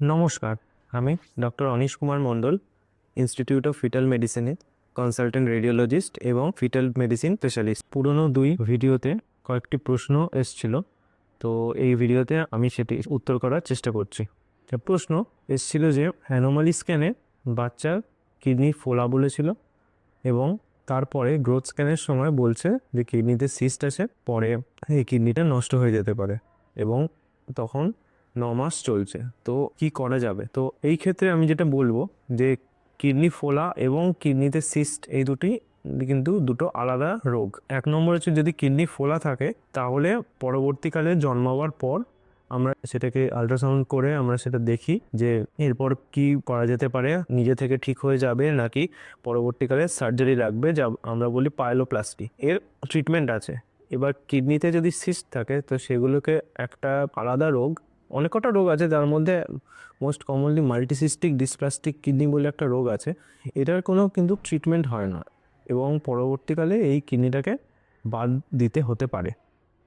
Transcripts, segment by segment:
নমস্কার, আমি doctor Anish Kumar Mondal institute of fetal মেডিসিনে consultant radiologist এবং ফিটাল মেডিসিন স্পেশালিস্ট পুরনো দুই ভিডিওতে কয়েকটি প্রশ্ন এসছিল, তো এই ভিডিওতে আমি সেটি উত্তর করার চেষ্টা করছি। প্রশ্ন এসছিল যে অ্যানোমালি স্ক্যানে বাচ্চার কিডনি ফোলা বলেছিল এবং তারপরে গ্রোথ স্ক্যানের সময় বলছে যে কিডনিতে সিস্ট আছে পরে এই কিডনিটা নষ্ট হয়ে যেতে পারে এবং তখন ন মাস চলছে। তো কি করা যাবে? তো এই ক্ষেত্রে আমি যেটা বলব যে, কিডনি ফোলা এবং কিডনিতে সিস্ট এই দুটি কিন্তু দুটো আলাদা রোগ। এক নম্বর হচ্ছে যদি কিডনি ফোলা থাকে, তাহলে পরবর্তীকালে জন্মাবার পর আমরা সেটাকে আল্ট্রাসাউন্ড করে আমরা সেটা দেখি যে, এরপর কি করা যেতে পারে, নিজে থেকে ঠিক হয়ে যাবে নাকি পরবর্তীকালে সার্জারি লাগবে যা আমরা বলি পাইলোপ্লাস্টি। এর ট্রিটমেন্ট আছে। এবার কিডনিতে যদি সিস্ট থাকে, তো সেগুলোকে একটা আলাদা রোগ অনেক কটা রোগ আছে, যার মধ্যে most commonly multicystic dysplastic kidney বলে একটা রোগ আছে। এটার কোনো কিন্তু ট্রিটমেন্ট হয় না এবং পরবর্তীকালে এই কিডনিটাকে বাদ দিতে হতে পারে।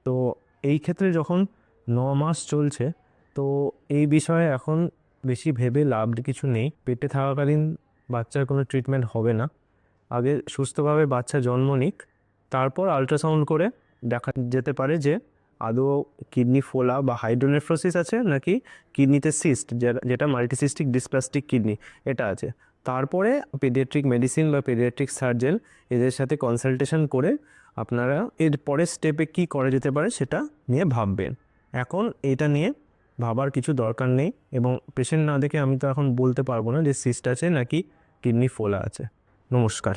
তো এই ক্ষেত্রে যখন ন মাস চলছে, তো এই বিষয়ে এখন বেশি ভেবে লাভ কিছু নেই। পেটে থাকাকালীন বাচ্চার কোনো ট্রিটমেন্ট হবে না। আগে সুস্থভাবে বাচ্চা জন্ম নিক, তারপর আল্ট্রাসাউন্ড করে দেখা যেতে পারে যে আদৌ কিডনি ফোলা বা হাইড্রোনেফ্রোসিস আছে নাকি কিডনিতে সিস্ট যেটা মাল্টিসিস্টিক ডিসপ্লাস্টিক কিডনি, এটা আছে। তারপরে পেডিয়াট্রিক মেডিসিন বা পেডিয়াট্রিক সার্জেন, এদের সাথে কনসালটেশন করে আপনারা এর পরের স্টেপে কী করা যেতে পারে সেটা নিয়ে ভাববেন। এখন এটা নিয়ে ভাবার কিছু দরকার নেই এবং পেশেন্ট না দেখে আমি তো এখন বলতে পারব না যে সিস্ট আছে নাকি কিডনি ফোলা আছে। নমস্কার।